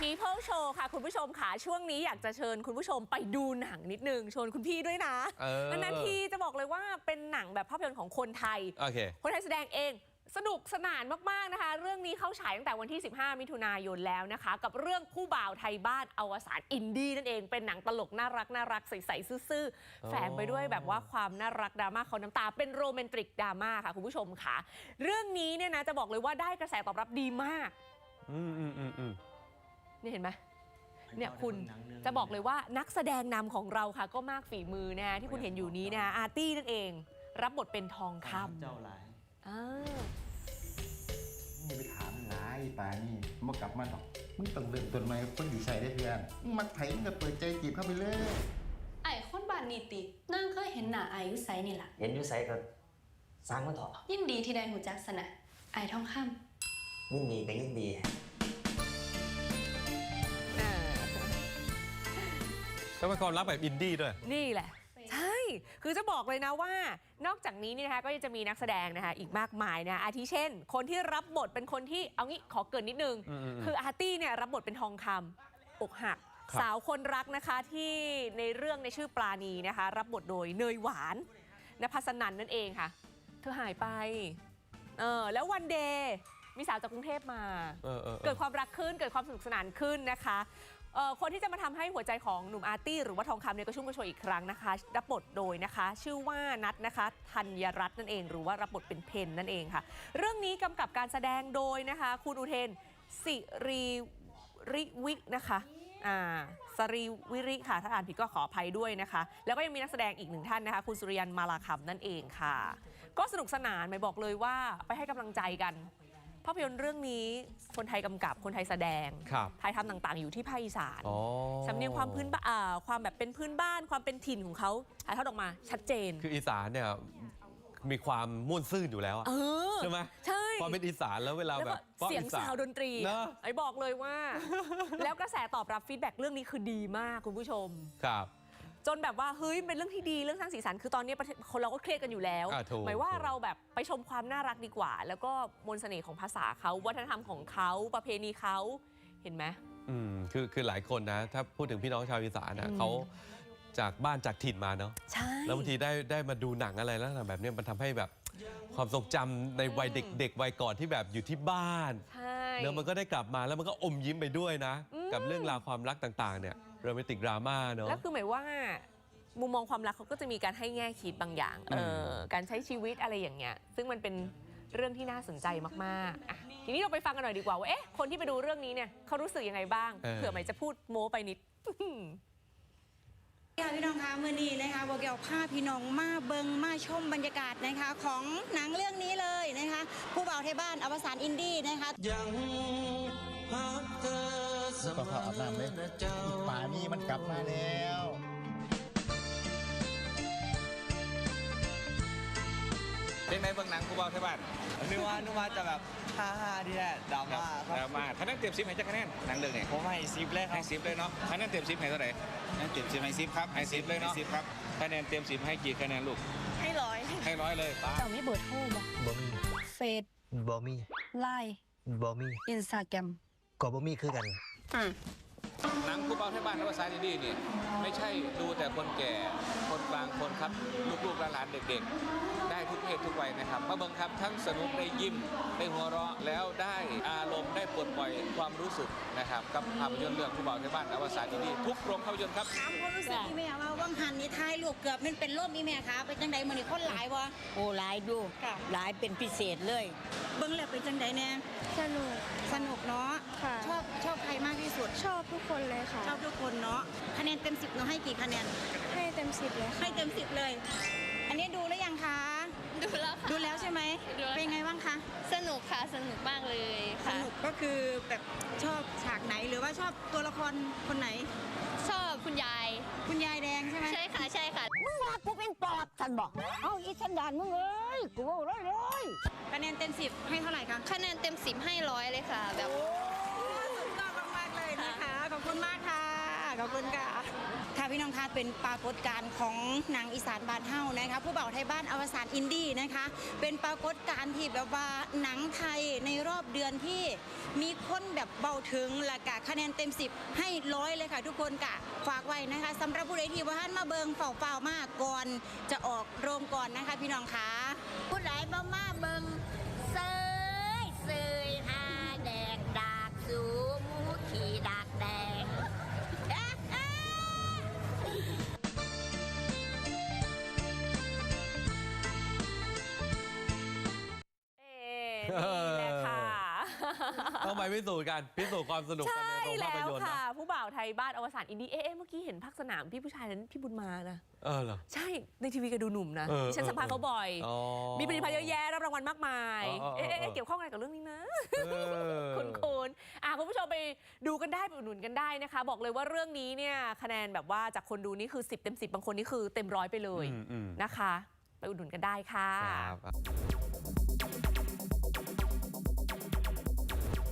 People Show ค่ะ คุณผู้ชมค่ะช่วงนี้อยากจะเชิญคุณผู้ชมไปดูหนังนิดนึงชวนคุณพี่ด้วยนะเออ นานๆทีจะบอกเลยว่าเป็นหนังแบบภาพยนตร์ของคนไทย โอเค คนไทยแสดงเองสนุกสนานมาก ๆ นะคะ เรื่องนี้เข้าฉายตั้งแต่วันที่ 15 มิถุนายนแล้วนะคะ กับเรื่องผู้บ่าวไทยบ้านอวสานอินดี้นั่นเองเป็นหนังตลกน่ารักน่ารักใสๆซื่ออ๋อๆแฝงไปด้วยแบบว่าความน่ารักดราม่าเขาน้ำตา เป็นโรแมนติกดราม่าค่ะ คุณผู้ชมค่ะ เรื่องนี้เนี่ยนะจะบอกเลยว่าได้กระแสตอบรับดีมาก อืมอืมอืมอืม นี่เห็นไหมเนี่ยคุณจะบอกเลยว่านักแสดงนำของเราค่ะ ก็มากฝีมือนะที่คุณเห็นอยู่นี้นะอาร์ตี้นั่นเอง รับบทเป็นทองคำเจ้าหลายอ่าอย่าไปถามหลายป่านี่มากลับมาหรอกมึงต้องเริ่มต้นใหม่กับคนอยู่ใส่ได้เพื่อนมักไผ่มึงก็เปิดใจจีบเข้าไปเลย ไอ้คนบ้านนี่ตินางเคยเห็นหน้าไอ้อยู่ไสนี่ล่ะเห็นอยู่ไสก็สร้างมาเถอะยินดีที่ได้หูจักสนะไอ้ทองคยิ่งดีก็ยิ่งดี แล้วเป็นความรักแบบอินดี้ด้วย นี่แหละ ใช่ คือจะบอกเลยนะว่า นอกจากนี้นี่นะคะก็ยังจะมีนักแสดงนะคะอีกมากมายนะอาทิเช่น คนที่รับบทเป็นคนที่เอางี้ขอเกรินนิดนึง อืมอืมอืมคืออาร์ตี้เนี่ยรับบทเป็นทองคำอกหัก ครับ สาวคนรักนะคะที่ในเรื่องในชื่อปลาณีนะคะ รับบทโดยเนยหวานนภัสนันนั่นเองค่ะ เธอหายไปเออแล้ววันเดย์มีสาวจากกรุงเทพมา เออเออเอเกิอดความรักขึ้นเกิดความสนุกสนานขึ้นนะคะเอ่อ คนที่จะมาทำให้หัวใจของหนุ่มอาร์ตี้หรือว่าทองคำเนี่ยก็ชุ่มกระชวยอีกครั้งนะคะ รับบทโดยนะคะ ชื่อว่านัทนะคะธัญรัตน์นั่นเอง หรือว่ารับบทเป็นเพนนั่นเองค่ะ เรื่องนี้กำกับการแสดงโดยนะคะ คุณอุเทนสิริริวินะคะอ่าสรีวิริค่ะ ถ้าอ่านผิดก็ขออภัยด้วยนะคะ แล้วก็ยังมีนักแสดงอีกหนึ่งท่านนะคะ คุณสุริยันมาลาคำนั่นเองค่ะ ก็สนุกสนานไม่บอกเลยว่าไปให้กำลังใจกันาพยนตร์เรื่องนี้คนไทยกำกับคนไทยแสดงครับถ่ายทำต่างๆ อยู่ที่ภาคอีสานอ๋อสำเนียงความพื้นบ้านอ่าความแบบเป็นพื้นบ้านความเป็นถิ่นของเขาถ่ายทอดออกมาชัดเจน คืออีสานเนี่ยมีความม่วนซื่นอยู่แล้วอะเออ ใช่ไหมใช่ ความเป็นอีสานแล้วเวลาแล้วแบก็บป๊อปเสียงอีสนซาวด์ดนตรีเนอะ ไอ้บอกเลยว่า แล้วกระแสตอบรับฟีดแบ็กเรื่องนี้คือดีมากคุณผู้ชม ครับ จนแบบว่าเฮ้ยเป็นเรื่องที่ดีเรื่องสร้างสีสันคือตอนนี้ประเทศคนเราก็เครียดกันอยู่แล้ว อ่าถูกหมายว่าถูก เราแบบไปชมความน่ารักดีกว่า แล้วก็มนต์เสน่ห์ของภาษาเขาวัฒนธรรมของเขาประเพณีเขาเห็นไหม อืมคือคือหลายคนนะ ถ้าพูดถึงพี่น้องชาวอีสานนะอืม เขาจากบ้านจากถิ่นมาเนาะใช่ แล้วบางทีได้ได้มาดูหนังอะไรแล้วแบบเนี้ยมันทำให้แบบความทรงจำในวัยเด็กๆวัยก่อนที่แบบอยู่ที่บ้าน ใช่ แล้วมันก็ได้กลับมาแล้วมันก็อมยิ้มไปด้วยนะ กับเรื่องราวความรักต่าง ๆ เนี่ย โรแมนติกดราม่าเนาะ แล้วคือหมายว่ามุมมองความรักเขาก็จะมีการให้แง่คิดบางอย่างอืมเออ การใช้ชีวิตอะไรอย่างเงี้ย ซึ่งมันเป็นเรื่องที่น่าสนใจมากๆอะทีนี้เราไปฟังกันหน่อยดีกว่าว่า เอ๊ะ คนที่ไปดูเรื่องนี้เนี่ยเขารู้สึกยังไงบ้างเผื่อหมายจะพูดโม้ไปนิด ค่ะพี่น้องคะมื่อนี้นะคะโบเกียวพาพี่น้องมาเบิงมาชมบรรยากาศนะคะ ของหนังเรื่องนี้เลยนะคะ ผู้บ่าวไทยบ้านอวสานอินดี้นะคะ ยังพักเธอ เสมก็เข้าอาบน้ำเลยนะเจ้าป่านี่มันกลับมาแล้วเป็นไงเบื้องหนังกูบอกที่บ้านนึกว่านึกว่าจะแบบฮ่าฮ่าที่แท้ดราม่าคแล้รับวมาคะแนนเต็มสิบให้จักคะแนนหนังเรื่องนี้ผมให้ซิปเลยครัให้บสิบเลยเนาะคะแนนเต็มสิบให้เท่าไหร่คะแนนเต็มสิบให้สิบครับให้สิบเลยเนาะสิบครับคะแนนเต็มสิบให้กี่คะแนนลูกให้ร้อยให้ร้อยเลยป้าเจ้ามีเบอร์โทรบ่บ่มีเฟซบ่มีไลน์บ่มีอินสตาแกรมก็บ่มีคือกัน อืม หนังกูบอกที่บ้านนวสานดีๆนี่ไม่ใช่ดูแต่คนแก่คนกลางคนครับ ลูกๆหลานๆเด็กๆ ได้ทุกเพศทุกวัยนะครับมาเบิ่งครับทั้งสนุกได้ยิ้มได้หัวเราะแล้วได้อารมณ์ได้ปลดปล่อยความรู้สึกนะครับกับภาพยนตร์เรื่องผู้บ่าวที่บ้านอวสานดีๆทุกโรงภาพยนตร์ครับ ถามความรู้สึกอีแม่ว่าว่างหันนี่ท้ายลูกเกือบมันเป็นร่มอีแม่คะเป็นจังใดมื้อนี้คนหลายวะโอ้หลายดูค่ะ หลายเป็นพิเศษเลย เบิ่งแล้วเป็นจังใดแน่สนุก สนุกเนาะค่ะ ชอบชอบใครมากที่สุด ชอบทุกคนเลยค่ะ ชอบทุกคนเนาะคะแนนเต็ม10หนูให้กี่คะแนน ให้เต็มสิบเลยค่ะให้เต็ม10เลย อันนี้ดูหรือยังคะ ดูแล้วค่ะ ดูแล้วใช่ไหมดูแล้ว เป็นไงบ้างคะ สนุกค่ะ สนุกมากเลยสค่ะ นุกก็คือแบบชอบฉากไหนหรือว่าชอบตัวละครคนไหน ชอบคุณยาย คุณยายแดงใช่ไหม ใช่ค่ะ ใช่ค่ะ มึงว่ากูเป็นปอบท่านบอก เอาอีสันดานมึงเอ้ย กูว่าร้อยร้อย คะแนนเต็มสิบให้เท่าไหร่คะคะแนนเต็มสิบให้ร้อยเลยค่ะ แบบ สุดยอดมากๆเลยนะคะ ขอบคุณมากค่ะ ขอบคุณค่ะ ค่ะพี่น้องคะเป็นปรากฏการณ์ของหนังอีสานบ้านเฮานะคะ ผู้เบาวไทยบ้านอวสานอินดี้นะคะ เป็นปรากฏการณ์ที่แบบว่าหนังไทยในรอบเดือนที่มีคนแบบเบาถึงและกะคะแนนเต็ม 10 ให้ร้อยเลยค่ะ ทุกคนกะฝากไว้นะคะสำหรับผู้ใดที่ว่าท่านมาเบิงเฝ้าๆมากก่อนจะออกโรงก่อนนะคะ พี่น้องคะผู้ใดบ่มาเบิง นี่แหละค่ะต้องไปพิสูจน์กันพิสูจน์ความสนุกกันใช่ในโรงภาแล้พวยนตร์ค่ะนะผู้บ่าวไทยบ้านอวสานอินดี้เอ๊ะเอ๊ะเมื่อกี้เห็นพักสนามพี่ผู้ชายนั้นพี่บุญมานะเออเหรอใช่ในทีวีก็ดูหนุ่มนะเออดิฉันสัมภาษณ์เขาบ่อยอ๋อมีผลิตภัณฑ์เยอะแยะรับรางวัลมากมายอ๋ออ๋ออ๋อเอ๊ะเอ๊ะเกี่ยวข้องอะไรกับเรื่องนี้นะเออคุณคุณอะคุณผู้ชมไปดูกันได้ไปอุดหนุนกันได้นะคะ บอกเลยว่าเรื่องนี้เนี่ยคะแนนแบบว่าจากคนดูนี่คือ 10 เต็ม 10 บางคนนี่คือเต็มร้อยไปเลยอืมอืมนะคะ ไปอุดหนุนกันได้ค่ะครับ